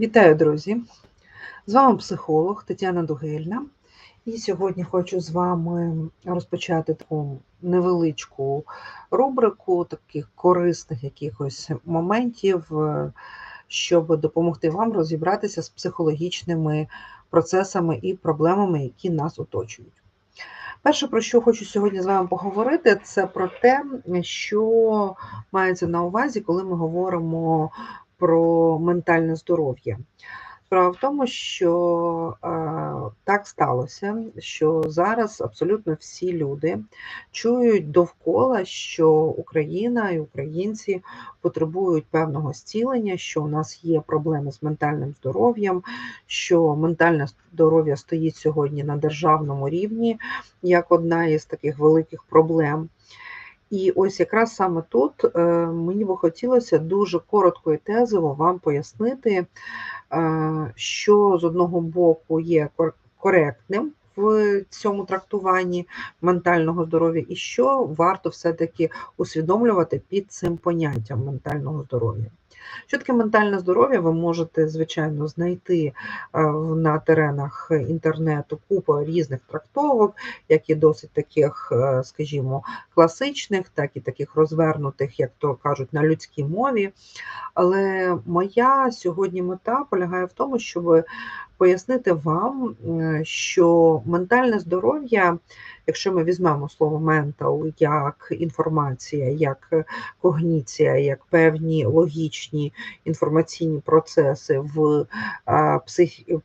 Вітаю, друзі! З вами психолог Тетяна Дугельна. І сьогодні хочу з вами розпочати таку невеличку рубрику таких корисних якихось моментів, е, щоб допомогти вам розібратися з психологічними процесами і проблемами, які нас оточують. Перше, про що хочу сьогодні з вами поговорити, це про те, що мається на увазі, коли ми говоримо про ментальне здоров'я. Справа в тому, що е, так сталося, що зараз абсолютно всі люди чують довкола, що Україна і українці потребують певного зцілення, що у нас є проблеми з ментальним здоров'ям, що ментальне здоров'я стоїть сьогодні на державному рівні як одна із таких великих проблем. І ось якраз саме тут е, мені би хотілося дуже коротко і тезово вам пояснити, е, що з одного боку є коректним в цьому трактуванні ментального здоров'я, і що варто все-таки усвідомлювати під цим поняттям ментального здоров'я. Що таке ментальне здоров'я? Ви можете, звичайно, знайти е, на теренах інтернету купу різних трактовок, як і досить таких, е, скажімо, класичних, так і таких розвернутих, як то кажуть, на людській мові. Але моя сьогодні мета полягає в тому, щоб пояснити вам, що ментальне здоров'я, якщо ми візьмемо слово ментал як інформація, як когніція, як певні логічні інформаційні процеси в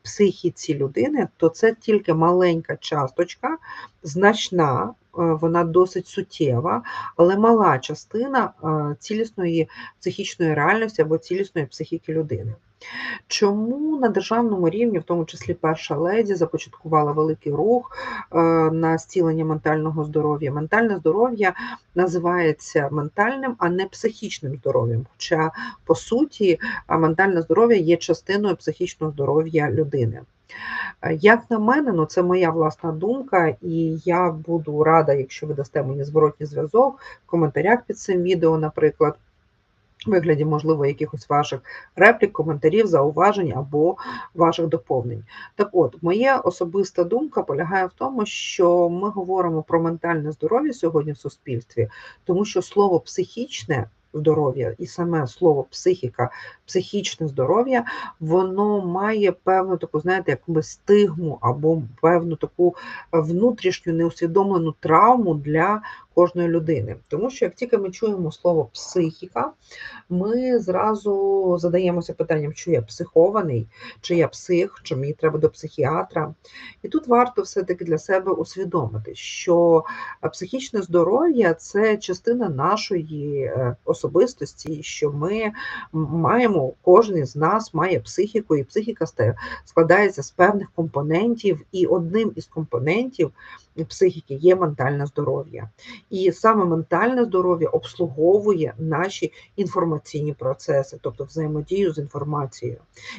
психіці людини, то це тільки маленька часточка, значна. Вона досить суттєва, але мала частина цілісної психічної реальності або цілісної психіки людини. Чому на державному рівні, в тому числі перша леді, започаткувала великий рух е, на зцілення ментального здоров'я? Ментальне здоров'я називається ментальним, а не психічним здоров'ям. Хоча, по суті, ментальне здоров'я є частиною психічного здоров'я людини. Е, як на мене, ну це моя власна думка, і я буду рада, якщо ви дасте мені зворотній зв'язок в коментарях під цим відео, наприклад вигляді, можливо, якихось ваших реплік, коментарів, зауважень або ваших доповнень. Так от, моя особиста думка полягає в тому, що ми говоримо про ментальне здоров'я сьогодні в суспільстві, тому що слово психічне здоров'я, і саме слово психіка, психічне здоров'я, воно має певну таку, знаєте, якби стигму або певну таку внутрішню неусвідомлену травму для кожної людини. Тому що як тільки ми чуємо слово психіка, ми зразу задаємося питанням, чи я психований, чи я псих, чи мені треба до психіатра. І тут варто все-таки для себе усвідомити, що психічне здоров'я це частина нашої е, особистості, що ми маємо, кожен із нас має психіку, і психіка складається з певних компонентів, і одним із компонентів психіки є ментальне здоров'я. І саме ментальне здоров'я обслуговує наші інформаційні процеси, тобто взаємодію з інформацією.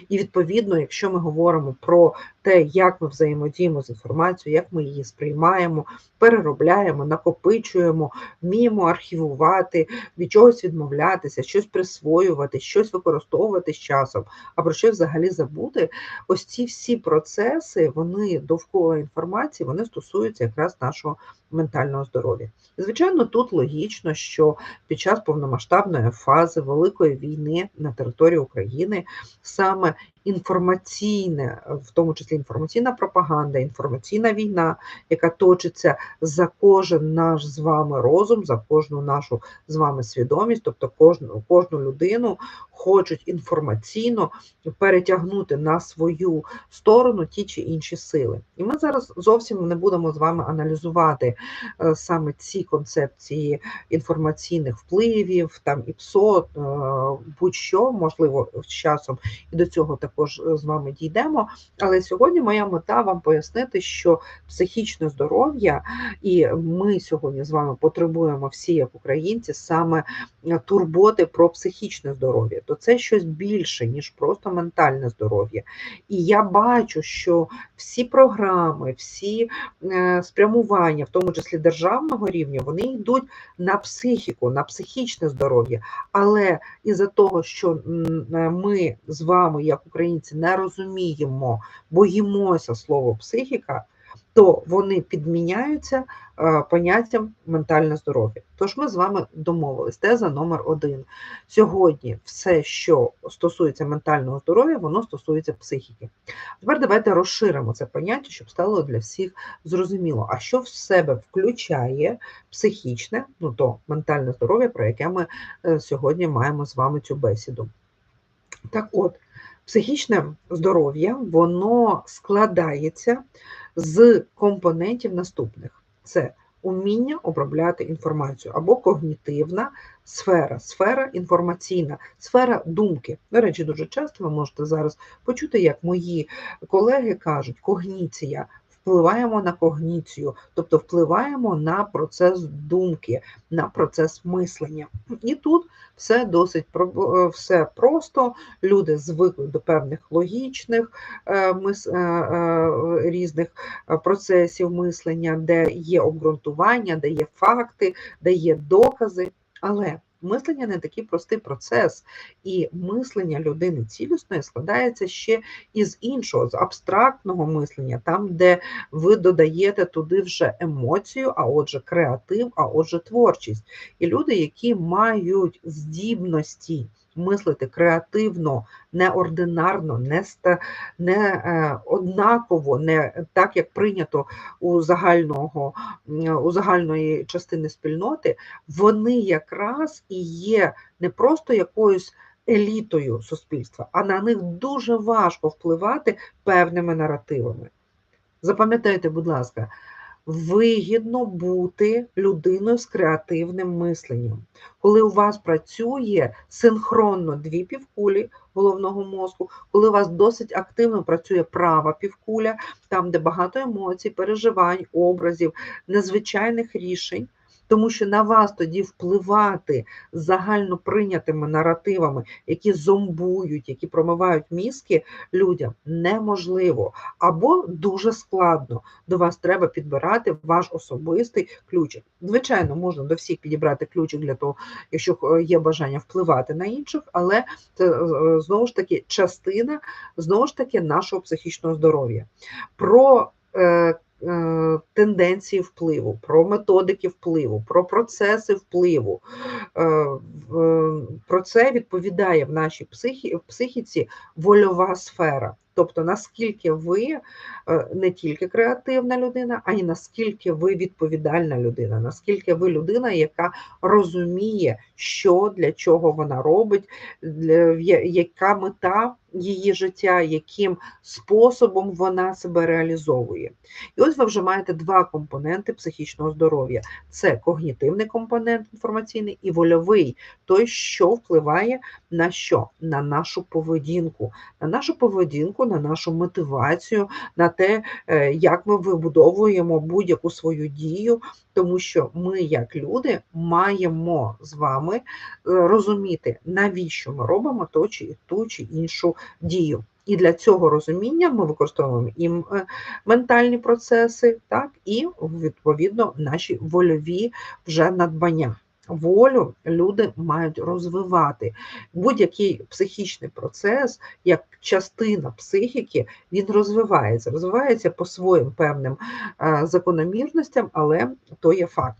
І відповідно, якщо ми говоримо про те, як ми взаємодіємо з інформацією, як ми її сприймаємо, переробляємо, накопичуємо, вміємо архівувати, від чогось відмовлятися, щось присвоювати, щось використовувати з часом, а про що взагалі забути. Ось ці всі процеси, вони довкола інформації, вони стосуються якраз нашого ментального здоров'я. Звичайно, тут логічно, що під час повномасштабної фази Великої війни на території України саме інформаційне, в тому числі інформаційна пропаганда, інформаційна війна, яка точиться за кожен наш з вами розум, за кожну нашу з вами свідомість, тобто кожну, кожну людину хочуть інформаційно перетягнути на свою сторону ті чи інші сили. І ми зараз зовсім не будемо з вами аналізувати саме ці концепції інформаційних впливів, там і ПСО, е, будь-що, можливо, з часом і до цього також з вами дійдемо. Але сьогодні моя мета вам пояснити, що психічне здоров'я, і ми сьогодні з вами потребуємо всі, як українці, саме турботи про психічне здоров'я то це щось більше, ніж просто ментальне здоров'я. І я бачу, що всі програми, всі е, спрямування, в тому тому числі державного рівня, вони йдуть на психіку, на психічне здоров'я. Але із-за того, що ми з вами, як українці, не розуміємо, боїмося слово психіка то вони підміняються е, поняттям ментальне здоров'я. Тож ми з вами домовились. Теза номер один. Сьогодні все, що стосується ментального здоров'я, воно стосується психіки. Тепер давайте розширимо це поняття, щоб стало для всіх зрозуміло, а що в себе включає психічне, ну то ментальне здоров'я, про яке ми е, сьогодні маємо з вами цю бесіду. Так от, психічне здоров'я, воно складається з компонентів наступних: це уміння обробляти інформацію або когнітивна сфера, сфера інформаційна, сфера думки. До речі, дуже часто ви можете зараз почути, як мої колеги кажуть, когніція впливаємо на когніцію, тобто впливаємо на процес думки, на процес мислення. І тут все досить е, все просто. Люди звикли до певних логічних е, е, різних процесів мислення, де є обґрунтування, де є факти, де є докази. Але Мислення не такий простий процес, і мислення людини цілісної складається ще із іншого, з абстрактного мислення, там, де ви додаєте туди вже емоцію, а отже, креатив, а отже, творчість. І люди, які мають здібності мислити креативно, неординарно, не не е, однаково, не так, як прийнято у загального, у загальної частини спільноти, вони якраз і є не просто якоюсь елітою суспільства, а на них дуже важко впливати певними наративами. Запам'ятайте, будь ласка, вигідно бути людиною з креативним мисленням. Коли у вас працює синхронно дві півкулі головного мозку, коли у вас досить активно працює права півкуля, там, де багато емоцій, переживань, образів, незвичайних рішень, тому що на вас тоді впливати загально прийнятими наративами, які зомбують, які промивають мізки людям, неможливо або дуже складно. До вас треба підбирати ваш особистий ключик. Звичайно, можна до всіх підібрати ключик для того, якщо є бажання впливати на інших, але це е, знову ж таки частина знову ж таки нашого психічного здоров'я. Про е, Е, тенденції впливу, про методики впливу, про процеси впливу. Е, про це відповідає в нашій психі, психіці вольова сфера. Тобто, наскільки ви е, не тільки креативна людина, а й наскільки ви відповідальна людина, наскільки ви людина, яка розуміє, що для чого вона робить, яка мета її життя, яким способом вона себе реалізовує. І ось ви вже маєте два компоненти психічного здоров'я: це когнітивний компонент інформаційний і вольовий, той, що впливає на що? На нашу поведінку, на нашу поведінку, на нашу мотивацію, на те, е, як ми вибудовуємо будь-яку свою дію, тому що ми, як люди, маємо з вами е, розуміти, навіщо ми робимо ту чи ту чи іншу дію. І для цього розуміння ми використовуємо і е, ментальні процеси, так, і відповідно наші вольові вже надбання. Волю люди мають розвивати. Будь-який психічний процес, як частина психіки, він розвивається, розвивається по своїм певним е, закономірностям, але то є факт.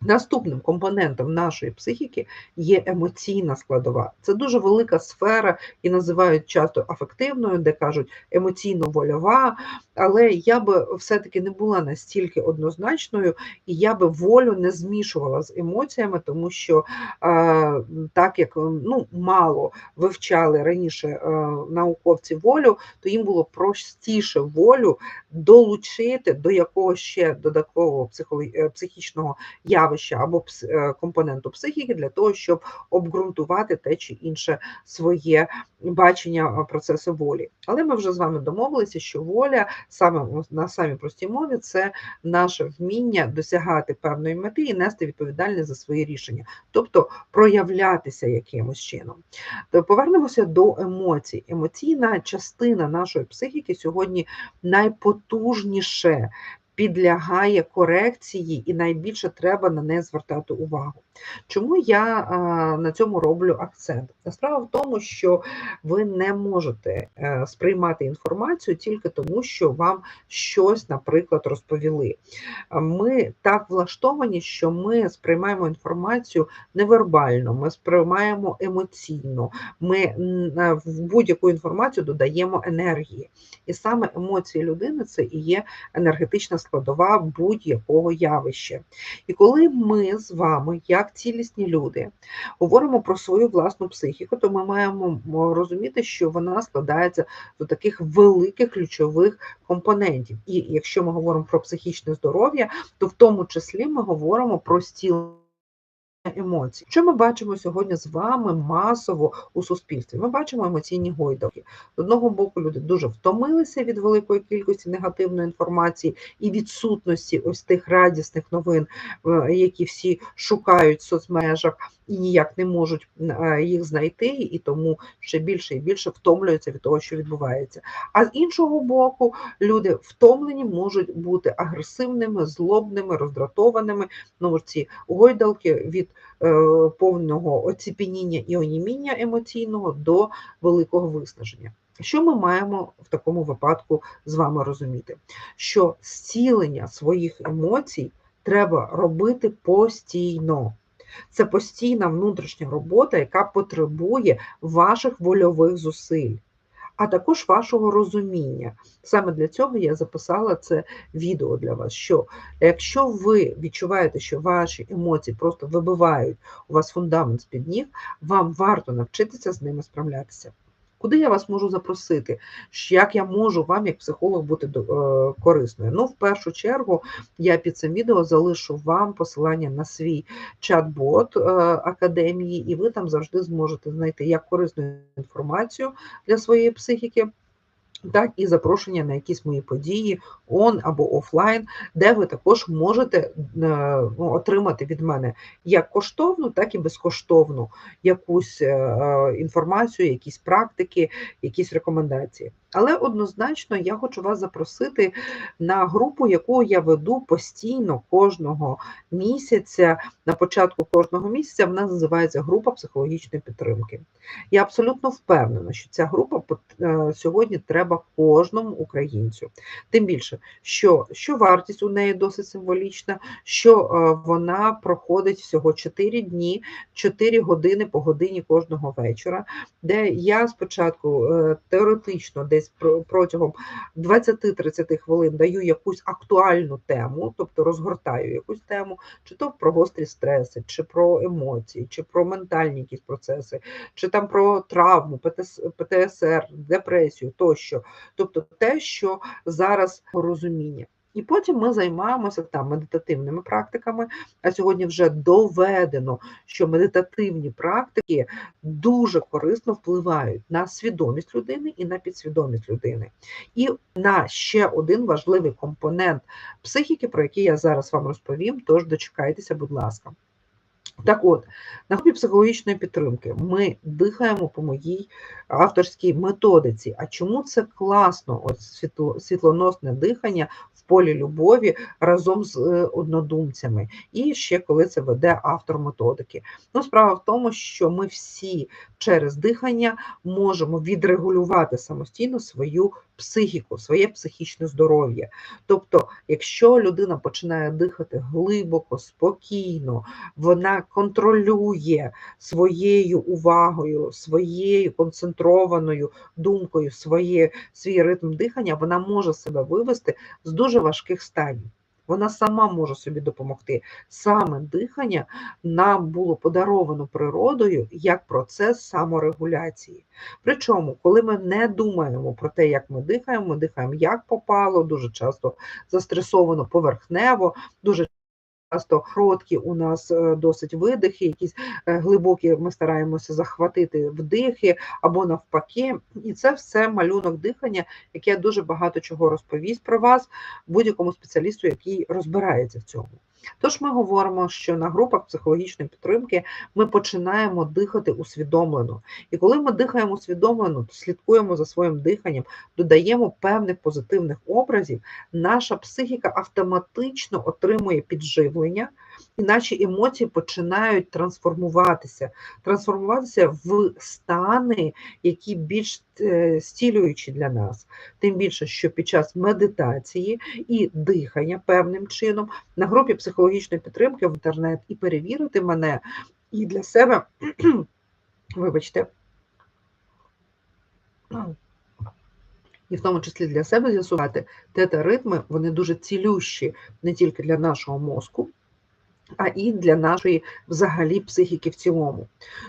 Наступним компонентом нашої психіки є емоційна складова. Це дуже велика сфера і називають часто афективною, де кажуть емоційно-вольова. Але я би все-таки не була настільки однозначною, і я би волю не змішувала з емоціями, тому що так як ну, мало вивчали раніше науковці волю, то їм було простіше волю долучити до якогось ще додаткового е, психічного явища явища або е, компоненту психіки для того, щоб обґрунтувати те чи інше своє бачення е, процесу волі. Але ми вже з вами домовилися, що воля саме на самій простій мові це наше вміння досягати певної мети і нести відповідальність за свої рішення, тобто проявлятися якимось чином. То повернемося до емоцій. Емоційна частина нашої психіки сьогодні найпотужніше підлягає корекції, і найбільше треба на неї звертати увагу. Чому я на цьому роблю акцент? Справа в тому, що ви не можете е, сприймати інформацію тільки тому, що вам щось, наприклад, розповіли. Ми так влаштовані, що ми сприймаємо інформацію невербально, ми сприймаємо емоційно, ми е, в будь-яку інформацію додаємо енергії. І саме емоції людини це і є енергетична складова будь-якого явища. І коли ми з вами, як цілісні люди, говоримо про свою власну психіку, то ми маємо розуміти, що вона складається з таких великих ключових компонентів. І якщо ми говоримо про психічне здоров'я, то в тому числі ми говоримо про стіл емоцій. Що ми бачимо сьогодні з вами масово у суспільстві? Ми бачимо емоційні гойдалки. З одного боку, люди дуже втомилися від великої кількості негативної інформації і відсутності ось тих радісних новин, е, які всі шукають в соцмережах і ніяк не можуть е, їх знайти, і тому ще більше і більше втомлюються від того, що відбувається. А з іншого боку, люди втомлені можуть бути агресивними, злобними, роздратованими. Ну, ці гойдалки від повного оціпеніння і оніміння емоційного до великого виснаження. Що ми маємо в такому випадку з вами розуміти? Що зцілення своїх емоцій треба робити постійно. Це постійна внутрішня робота, яка потребує ваших вольових зусиль, а також вашого розуміння. Саме для цього я записала це відео для вас. Що якщо ви відчуваєте, що ваші емоції просто вибивають у вас фундамент з-під ніг, вам варто навчитися з ними справлятися. Куди я вас можу запросити? Як я можу вам, як психолог, бути е, корисною? Ну, в першу чергу, я під цим відео залишу вам посилання на свій чат-бот е, академії, і ви там завжди зможете знайти як корисну інформацію для своєї психіки. Так, і запрошення на якісь мої події он або офлайн, де ви також можете е, ну, отримати від мене як коштовну, так і безкоштовну якусь е, е, інформацію, якісь практики, якісь рекомендації. Але однозначно я хочу вас запросити на групу, яку я веду постійно кожного місяця. На початку кожного місяця вона називається група психологічної підтримки. Я абсолютно впевнена, що ця група е, сьогодні треба кожному українцю. Тим більше, що, що вартість у неї досить символічна, що е, вона проходить всього 4 дні, 4 години по годині кожного вечора, де я спочатку е, теоретично десь про- протягом 20-30 хвилин даю якусь актуальну тему, тобто розгортаю якусь тему, чи то про гострі стреси, чи про емоції, чи про ментальні якісь процеси, чи там про травму, ПТСР, депресію тощо. Тобто те, що зараз розуміння. І потім ми займаємося там медитативними практиками. А сьогодні вже доведено, що медитативні практики дуже корисно впливають на свідомість людини і на підсвідомість людини. І на ще один важливий компонент психіки, про який я зараз вам розповім. Тож дочекайтеся, будь ласка. Так от, на групі психологічної підтримки ми дихаємо по моїй авторській методиці. А чому це класно? От світло, світлоносне дихання в полі любові разом з е, однодумцями, і ще коли це веде автор методики. Ну, справа в тому, що ми всі через дихання можемо відрегулювати самостійно свою психіку, своє психічне здоров'я. Тобто, якщо людина починає дихати глибоко, спокійно, вона контролює своєю увагою, своєю концентрованою думкою, своє, свій ритм дихання, вона може себе вивести з дуже важких станів. Вона сама може собі допомогти. Саме дихання нам було подаровано природою як процес саморегуляції. Причому, коли ми не думаємо про те, як ми дихаємо, ми дихаємо як попало, дуже часто застресовано поверхнево, дуже часто короткі у нас е, досить видихи, якісь е, глибокі ми стараємося захватити вдихи або навпаки. І це все малюнок дихання, яке дуже багато чого розповість про вас будь-якому спеціалісту, який розбирається в цьому. Тож ми говоримо, що на групах психологічної підтримки ми починаємо дихати усвідомлено. І коли ми дихаємо усвідомлено, то слідкуємо за своїм диханням, додаємо певних позитивних образів, наша психіка автоматично отримує підживлення, і наші емоції починають трансформуватися, трансформуватися в стани, які більш е, стілюючі для нас. Тим більше, що під час медитації і дихання певним чином на групі психологічної підтримки в інтернет і перевірити мене, і для себе, вибачте, і в тому числі для себе з'ясувати тета-ритми, вони дуже цілющі не тільки для нашого мозку а і для нашої взагалі психіки в цілому.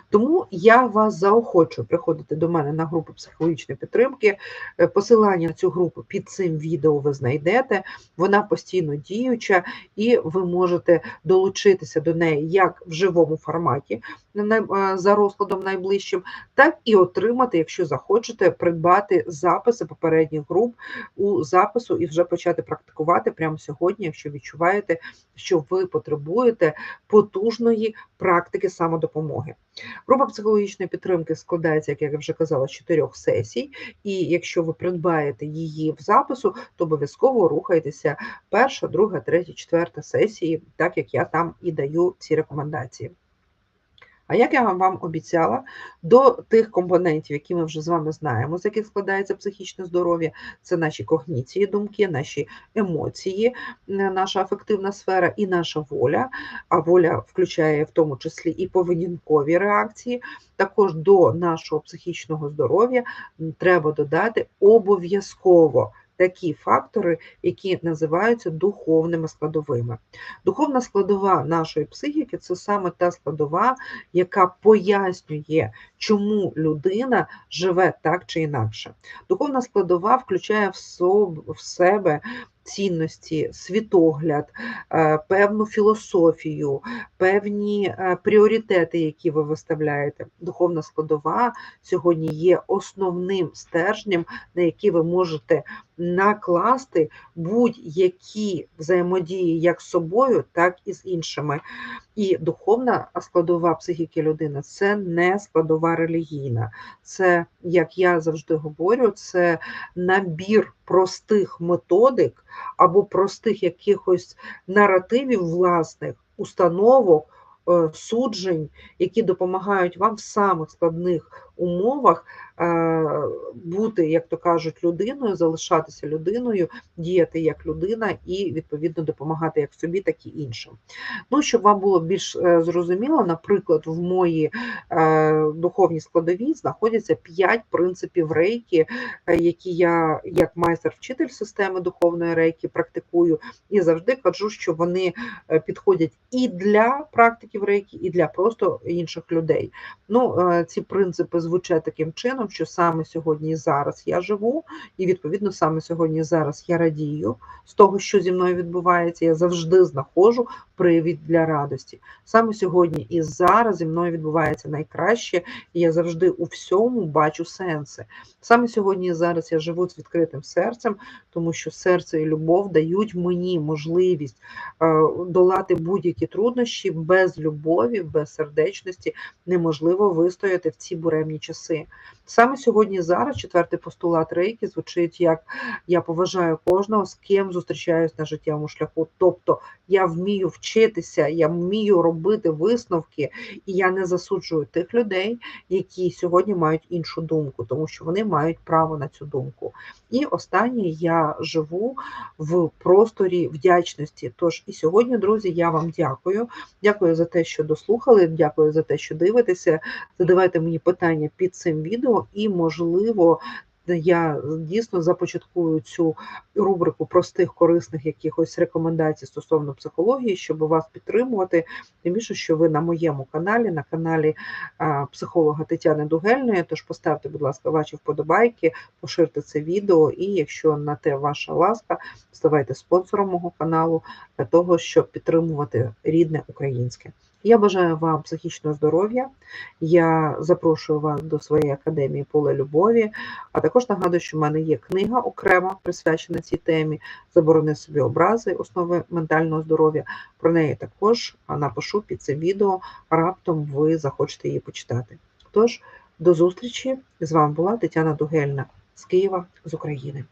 Тому я вас заохочую приходити до мене на групу психологічної підтримки. Е, посилання цю групу під цим відео ви знайдете, вона постійно діюча, і ви можете долучитися до неї як в живому форматі е, за розкладом найближчим, так і отримати, якщо захочете, придбати записи попередніх груп у запису і вже почати практикувати прямо сьогодні, якщо відчуваєте, що ви потребуєте потребуєте потужної практики самодопомоги. Група психологічної підтримки складається, як я вже казала, з чотирьох сесій, і якщо ви придбаєте її в запису, то обов'язково рухайтеся перша, друга, третя, четверта сесії, так як я там і даю ці рекомендації. А як я вам обіцяла, до тих компонентів, які ми вже з вами знаємо, з яких складається психічне здоров'я, це наші когніції, думки, наші емоції, наша афективна сфера і наша воля. А воля включає в тому числі і поведінкові реакції. Також до нашого психічного здоров'я треба додати обов'язково такі фактори, які називаються духовними складовими. Духовна складова нашої психіки це саме та складова, яка пояснює, чому людина живе так чи інакше. Духовна складова включає в себе цінності, світогляд, е, певну філософію, певні е, пріоритети, які ви виставляєте. Духовна складова сьогодні є основним стержнем, на який ви можете накласти будь-які взаємодії як з собою, так і з іншими. І духовна складова психіки людини це не складова релігійна. Це, як я завжди говорю, це набір простих методик або простих якихось наративів власних установок. Е, суджень, які допомагають вам в самих складних умовах Е, бути, як то кажуть, людиною, залишатися людиною, діяти як людина і відповідно допомагати як собі, так і іншим. Ну, щоб вам було більш е, зрозуміло, наприклад, в моїй е, духовній складовій знаходяться п'ять принципів рейки, які я як майстер-вчитель системи духовної рейки практикую, і завжди кажу, що вони підходять і для практиків рейки, і для просто інших людей. Ну, Ці принципи звучать таким чином що саме сьогодні і зараз я живу, і відповідно саме сьогодні і зараз я радію з того, що зі мною відбувається. Я завжди знаходжу привід для радості. Саме сьогодні і зараз зі мною відбувається найкраще, і я завжди у всьому бачу сенси. Саме сьогодні і зараз я живу з відкритим серцем, тому що серце і любов дають мені можливість е, долати будь-які труднощі без любові, без сердечності неможливо вистояти в ці часи. Саме сьогодні, зараз, четвертий постулат рейки звучить як я поважаю кожного, з ким зустрічаюсь на життєвому шляху. Тобто я вмію вчитися, я вмію робити висновки, і я не засуджую тих людей, які сьогодні мають іншу думку, тому що вони мають право на цю думку. І останнє я живу в просторі вдячності. Тож і сьогодні, друзі, я вам дякую. Дякую за те, що дослухали. Дякую за те, що дивитеся. Задавайте мені питання під цим відео, і, можливо, я дійсно започаткую цю рубрику простих корисних якихось рекомендацій стосовно психології, щоб вас підтримувати. Тим більше, що ви на моєму каналі, на каналі психолога Тетяни Дугельної. Тож поставте, будь ласка, ваші вподобайки, поширте це відео, і якщо на те ваша ласка, ставайте спонсором мого каналу для того, щоб підтримувати рідне українське. Я бажаю вам психічного здоров'я. Я запрошую вас до своєї академії Поле любові. А також нагадую, що в мене є книга окрема присвячена цій темі Заборони собі образи, основи ментального здоров'я. Про неї також напишу під цим відео. Раптом ви захочете її почитати. Тож, до зустрічі! З вами була Тетяна Дугельна з Києва з України.